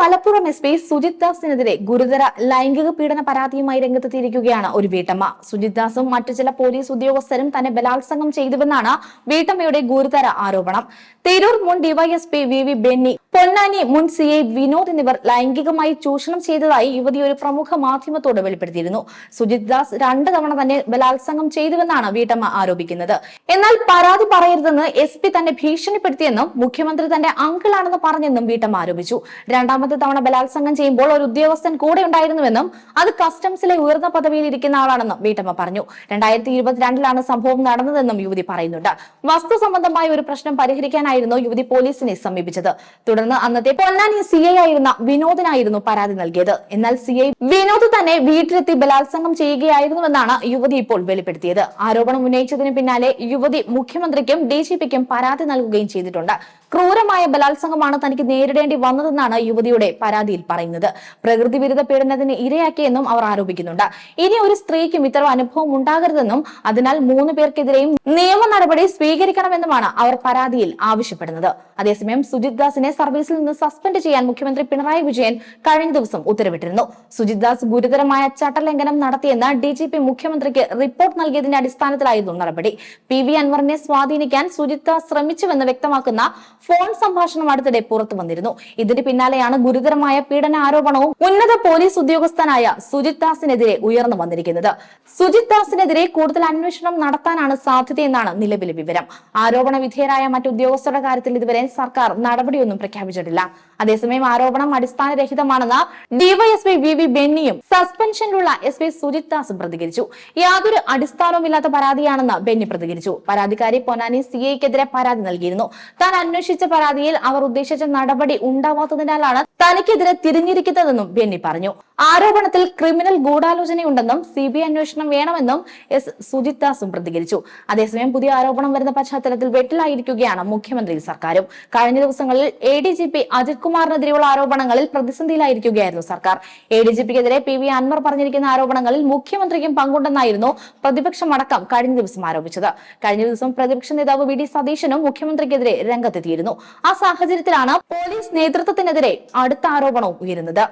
Malappuram S P Sujith ദാസിനെതിരെ ഗുരുതര ലൈംഗിക പീഡന പരാതിയുമായി രംഗത്തെത്തിയിരിക്കുകയാണ് ഒരു വീട്ടമ്മ. സുജിത് ദാസും മറ്റു ചില പോലീസ് ഉദ്യോഗസ്ഥരും തന്നെ ബലാത്സംഗം ചെയ്തുവെന്നാണ് വീട്ടമ്മയുടെ ഗുരുതര ആരോപണം. തിരൂർ മുൻ DYSP V V Benny Ponnani മുൻ സി ഐ വിനോദ് എന്നിവർ ലൈംഗികമായി ചൂഷണം ചെയ്തതായി യുവതി ഒരു പ്രമുഖ മാധ്യമത്തോട് വെളിപ്പെടുത്തിയിരുന്നു. സുജിത് ദാസ് രണ്ട് തവണ തന്നെ ബലാത്സംഗം ചെയ്തുവെന്നാണ് വീട്ടമ്മ ആരോപിക്കുന്നത്. എന്നാൽ പരാതി പറയരുതെന്ന് എസ് പി തന്നെ ഭീഷണിപ്പെടുത്തിയെന്നും മുഖ്യമന്ത്രി തന്റെ അങ്കിളാണെന്ന് പറഞ്ഞെന്നും വീട്ടമ്മ ആരോപിച്ചു. രണ്ടാമത്തെ തവണ ബലാത്സംഗം ചെയ്യുമ്പോൾ ഒരു ഉദ്യോഗസ്ഥൻ കൂടെ ഉണ്ടായിരുന്നുവെന്നും അത് കസ്റ്റംസിലെ ഉയർന്ന പദവിയിൽ ഇരിക്കുന്ന ആളാണെന്നും വീട്ടമ്മ പറഞ്ഞു. രണ്ടായിരത്തി ഇരുപത്തിരണ്ടിലാണ് സംഭവം നടന്നതെന്നും യുവതി പറയുന്നുണ്ട്. വസ്തു സംബന്ധമായ ഒരു പ്രശ്നം പരിഹരിക്കാനായിരുന്നു യുവതി പോലീസിനെ സമീപിച്ചത്. തുടർന്ന് അന്നത്തെ പൊന്നാനി സി ഐ ആയിരുന്ന വിനോദിനായിരുന്നു പരാതി നൽകിയത്. എന്നാൽ സി ഐ വിനോദ് തന്നെ വീട്ടിലെത്തി ബലാത്സംഗം ചെയ്യുകയായിരുന്നുവെന്നാണ് യുവതി ഇപ്പോൾ വെളിപ്പെടുത്തിയത്. ആരോപണം ഉന്നയിച്ചതിന് പിന്നാലെ യുവതി മുഖ്യമന്ത്രിക്കും ഡി ജി പിക്കും പരാതി നൽകുകയും ചെയ്തിട്ടുണ്ട്. ക്രൂരമായ ബലാത്സംഗമാണ് തനിക്ക് നേരിടേണ്ടി വന്നതെന്നാണ് യുവതിയുടെ പരാതിയിൽ പറയുന്നത്. പ്രകൃതി വിരുദ്ധ പീഡനത്തിന് ഇരയാക്കിയെന്നും അവർ ആരോപിക്കുന്നുണ്ട്. ഇനി ഒരു സ്ത്രീക്കും ഇത്തരം അനുഭവം ഉണ്ടാകരുതെന്നും അതിനാൽ മൂന്ന് പേർക്കെതിരെയും നിയമ നടപടി സ്വീകരിക്കണമെന്നുമാണ് അവർ പരാതിയിൽ ആവശ്യപ്പെടുന്നത്. അതേസമയം സുജിത് ദാസിനെ സർവീസിൽ നിന്ന് സസ്പെൻഡ് ചെയ്യാൻ മുഖ്യമന്ത്രി പിണറായി വിജയൻ കഴിഞ്ഞ ദിവസം ഉത്തരവിട്ടിരുന്നു. സുജിത് ദാസ് ഗുരുതരമായ ചട്ടലംഘനം നടത്തിയെന്ന് ഡി ജി പി മുഖ്യമന്ത്രിക്ക് റിപ്പോർട്ട് നൽകിയതിന്റെ അടിസ്ഥാനത്തിലായിരുന്നു നടപടി. പി വി അൻവറിനെ സ്വാധീനിക്കാൻ സുജിത് ദാസ് ശ്രമിച്ചുവെന്ന് വ്യക്തമാക്കുന്ന ഫോൺ സംഭാഷണം അടുത്തിടെ പുറത്തു വന്നിരുന്നു. ഇതിന് പിന്നാലെയാണ് ഗുരുതരമായ പീഡന ആരോപണവും ഉന്നത പോലീസ് ഉദ്യോഗസ്ഥനായ സുജിത് ദാസിനെതിരെ ഉയർന്നു വന്നിരിക്കുന്നത്. സുജിത് ദാസിനെതിരെ കൂടുതൽ അന്വേഷണം നടത്താനാണ് സാധ്യതയെന്നാണ് നിലവിലെ വിവരം. ആരോപണ വിധേയരായ മറ്റു ഉദ്യോഗസ്ഥരുടെ കാര്യത്തിൽ ഇതുവരെ സർക്കാർ നടപടിയൊന്നും പ്രഖ്യാപിച്ചിട്ടില്ല. അതേസമയം ആരോപണം അടിസ്ഥാനരഹിതമാണെന്ന് ഡിവൈഎസ്പി വി വി ബെന്നിയും സസ്പെൻഷനിലുള്ള എസ് പി സുജിത് ദാസും പ്രതികരിച്ചു. യാതൊരു അടിസ്ഥാനവുമില്ലാത്ത പരാതിയാണെന്ന് ബെന്നി പ്രതികരിച്ചു. പരാതിക്കാരി പൊന്നാനി സി ഐക്കെതിരെ പരാതി നൽകിയിരുന്നു. താൻ അന്വേഷിച്ച പരാതിയിൽ അവർ ഉദ്ദേശിച്ച നടപടി ഉണ്ടാവാത്തതിനാലാണ് തനിക്കെതിരെ തിരിഞ്ഞിരിക്കുന്നതെന്നും ബെന്നി പറഞ്ഞു. ആരോപണത്തിൽ ക്രിമിനൽ ഗൂഢാലോചനയുണ്ടെന്നും സി ബി ഐ അന്വേഷണം വേണമെന്നും എസ് സുജിത് ദാസും പ്രതികരിച്ചു. അതേസമയം പുതിയ ആരോപണം വരുന്ന പശ്ചാത്തലത്തിൽ വെട്ടിലായിരിക്കുകയാണ് മുഖ്യമന്ത്രി സർക്കാരും. കഴിഞ്ഞ ദിവസങ്ങളിൽ A D G P Ajith കുമാറിനെതിരെയുള്ള ആരോപണങ്ങളിൽ പ്രതിസന്ധിയിലായിരിക്കുകയായിരുന്നു സർക്കാർ. എ ഡി ജി പിക്കെതിരെ പി വി അൻവർ പറഞ്ഞിരിക്കുന്ന ആരോപണങ്ങളിൽ മുഖ്യമന്ത്രിക്കും പങ്കുണ്ടെന്നായിരുന്നു പ്രതിപക്ഷമടക്കം കഴിഞ്ഞ ദിവസം ആരോപിച്ചത്. കഴിഞ്ഞ ദിവസം പ്രതിപക്ഷ നേതാവ് വി ഡി സതീശനും മുഖ്യമന്ത്രിക്കെതിരെ രംഗത്തെത്തിയിരുന്നു. ആ സാഹചര്യത്തിലാണ് പോലീസ് നേതൃത്വത്തിനെതിരെ അടുത്ത ആരോപണവും ഉയരുന്നത്.